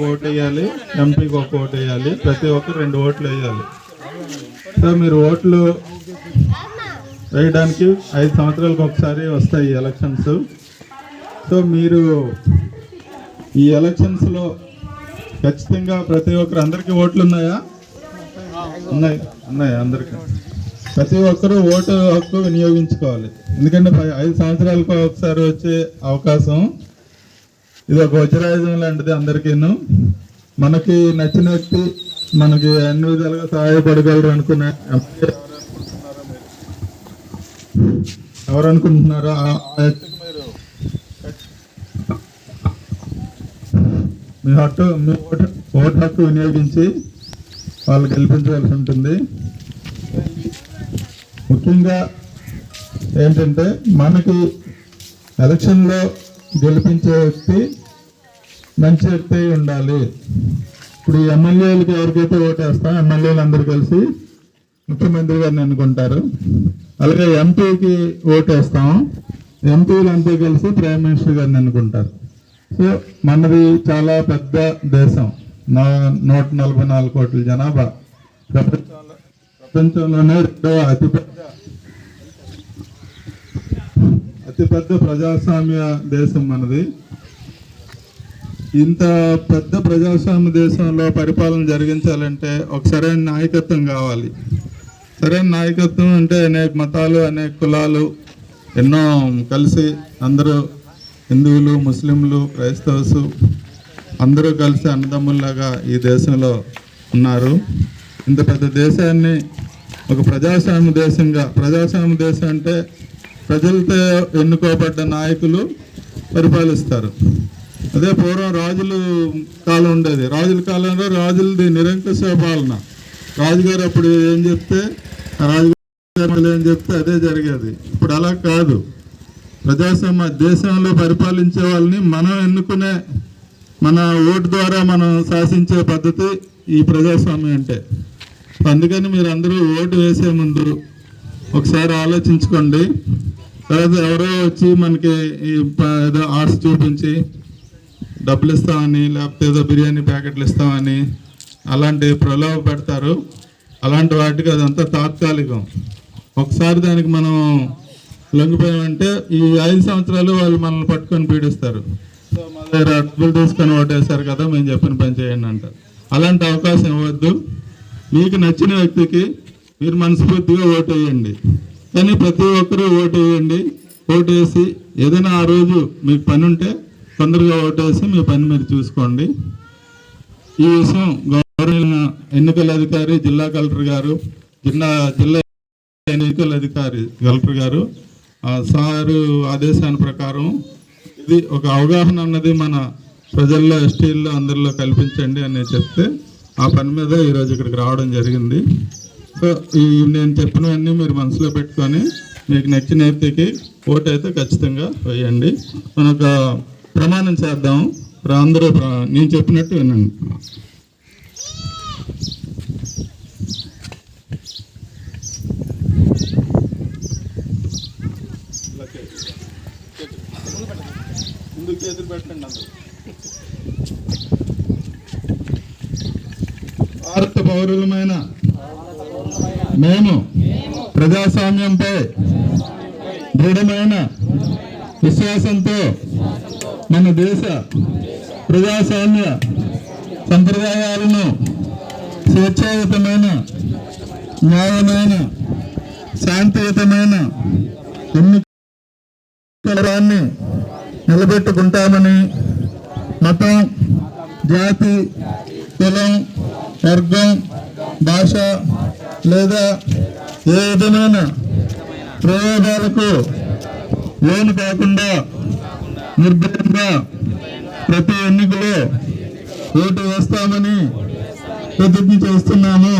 Vote వేయాలి ఎంపీకి ఒక ఓటు వేయాలి ప్రతి ఒక్కరు రెండు ఓట్లు వేయాలి. సో మీరు ఓట్లు వేయడానికి ఐదు సంవత్సరాలకు ఒకసారి వస్తాయి ఎలక్షన్స్. సో మీరు ఈ ఎలక్షన్స్లో ఖచ్చితంగా ప్రతి ఒక్కరు అందరికీ ఓట్లు ఉన్నాయా? ఉన్నాయి ఉన్నాయి అందరికీ. ప్రతి ఒక్కరూ ఓటు హక్కు వినియోగించుకోవాలి. ఎందుకంటే పై- ఐదు సంవత్సరాలకు ఒకసారి వచ్చే అవకాశం ఇది ఒక వజ్రాయుధం లాంటిది అందరికీను. మనకి నచ్చిన వ్యక్తి మనకి అన్ని విధాలుగా సహాయపడగలరు అనుకునే ఎమ్మెల్యే ఎవరు అనుకుంటున్నారో ఆ మీరు మీ హక్కు మీ ఓటు ఓటు హక్కు వినియోగించి వాళ్ళు గెలిపించవలసి ఉంటుంది. ముఖ్యంగా ఏంటంటే మనకి ఎలక్షన్లో గెలిపించే వ్యక్తి మంచి వ్యక్తి అయి ఉండాలి. ఇప్పుడు ఈ ఎమ్మెల్యేలకు ఎవరికైతే ఓటేస్తాం ఎమ్మెల్యేలు అందరు కలిసి ముఖ్యమంత్రి గారిని ఎన్నుకుంటారు. అలాగే ఎంపీకి ఓటేస్తాం. ఎంపీలు అంతా కలిసి ప్రైమ్ మినిస్టర్ గారిని ఎన్నుకుంటారు. సో మనది చాలా పెద్ద దేశం. నా నూట నలభై నాలుగు కోట్ల జనాభా. ప్రపంచంలో ప్రపంచంలోనే రెండవ అతిపెద్ద అతిపెద్ద ప్రజాస్వామ్య దేశం మనది ఇంత పెద్ద ప్రజాస్వామ్య దేశంలో పరిపాలన జరిగించాలంటే ఒక సరైన నాయకత్వం కావాలి. సరైన నాయకత్వం అంటే అనేక మతాలు అనేక కులాలు ఎన్నో కలిసి అందరూ హిందువులు ముస్లింలు క్రైస్తవస్ అందరూ కలిసి అన్నదమ్ముల్లాగా ఈ దేశంలో ఉన్నారు. ఇంత పెద్ద దేశాన్ని ఒక ప్రజాస్వామ్య దేశంగా ప్రజాస్వామ్య దేశం అంటే ప్రజలతో ఎన్నుకోబడ్డ నాయకులు పరిపాలిస్తారు. అదే పూర్వం రాజులు కాలం ఉండేది. రాజుల కాలంలో రాజులది నిరంకుశ పాలన. రాజుగారు అప్పుడు ఏం చెప్తే రాజుగారు ఏం చెప్తే అదే జరిగేది. ఇప్పుడు అలా కాదు. ప్రజాస్వామ్య దేశంలో పరిపాలించే వాళ్ళని మనం ఎన్నుకునే మన ఓటు ద్వారా మనం శాసించే పద్ధతి ఈ ప్రజాస్వామ్యం అంటే. అందుకని మీరు అందరూ ఓటు వేసే ముందు ఒకసారి ఆలోచించుకోండి. తర్వాత ఎవరో వచ్చి మనకి ఈ ఏదో ఆర్ట్స్ చూపించి డబ్బులు ఇస్తామని లేకపోతే ఏదో బిర్యానీ ప్యాకెట్లు ఇస్తామని అలాంటి ప్రలోభ పెడతారు. అలాంటి వాటికి అదంతా తాత్కాలికం. ఒకసారి దానికి మనం లొంగిపోయామంటే ఈ ఐదు సంవత్సరాలు వాళ్ళు మనల్ని పట్టుకొని పీడిస్తారు. సో మా దగ్గర డబ్బులు తీసుకొని ఓటేస్తారు కదా మేము చెప్పిన పని చేయండి అంటారు అలాంటి అవకాశం ఇవ్వద్దు. మీకు నచ్చిన వ్యక్తికి మీరు మనస్ఫూర్తిగా ఓటు వేయండి కానీ ప్రతి ఒక్కరూ ఓటు వేయండి ఓటు వేసి ఏదైనా ఆ రోజు మీకు పని ఉంటే తొందరగా ఓటు వేసి మీ పని మీరు చూసుకోండి. ఈ విషయం గౌరవ ఎన్నికల అధికారి జిల్లా కలెక్టర్ గారు జిల్లా జిల్లా ఎన్నికల అధికారి కలెక్టర్ గారు ఆ సారు ఆదేశాన్ని ప్రకారం ఇది ఒక అవగాహన అన్నది మన ప్రజల్లో ఎస్టీల్లో అందరిలో కల్పించండి అని చెప్తే ఆ పని మీద ఈరోజు ఇక్కడికి రావడం జరిగింది. సో ఈ నేను చెప్పినవన్నీ మీరు మనసులో పెట్టుకొని మీకు నచ్చిన వ్యక్తికి ఓటు అయితే ఖచ్చితంగా వేయండి. మనం ఒక ప్రమాణం చేద్దాం. అందరూ నేను చెప్పినట్టు వినండి. ముందుకు చేతులు పెట్టండి అందరూ భారత పౌరులమైన మేము ప్రజాస్వామ్యంపై దృఢమైన విశ్వాసంతో మన దేశ ప్రజాస్వామ్య సంప్రదాయాలను స్వేచ్ఛాయుతమైన న్యాయమైన శాంతియుతమైన ఎన్నికలాన్ని నిలబెట్టుకుంటామని మతం జాతి కులం వర్గం భాష లేదా ఏ విధమైన ప్రయోగాలకు లోను కాకుండా నిర్భయంగా ప్రతి ఎన్నికలో ఓటు వేస్తామని ప్రతిజ్ఞ చేస్తున్నాము.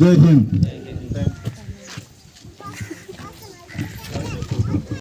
జై హింద్.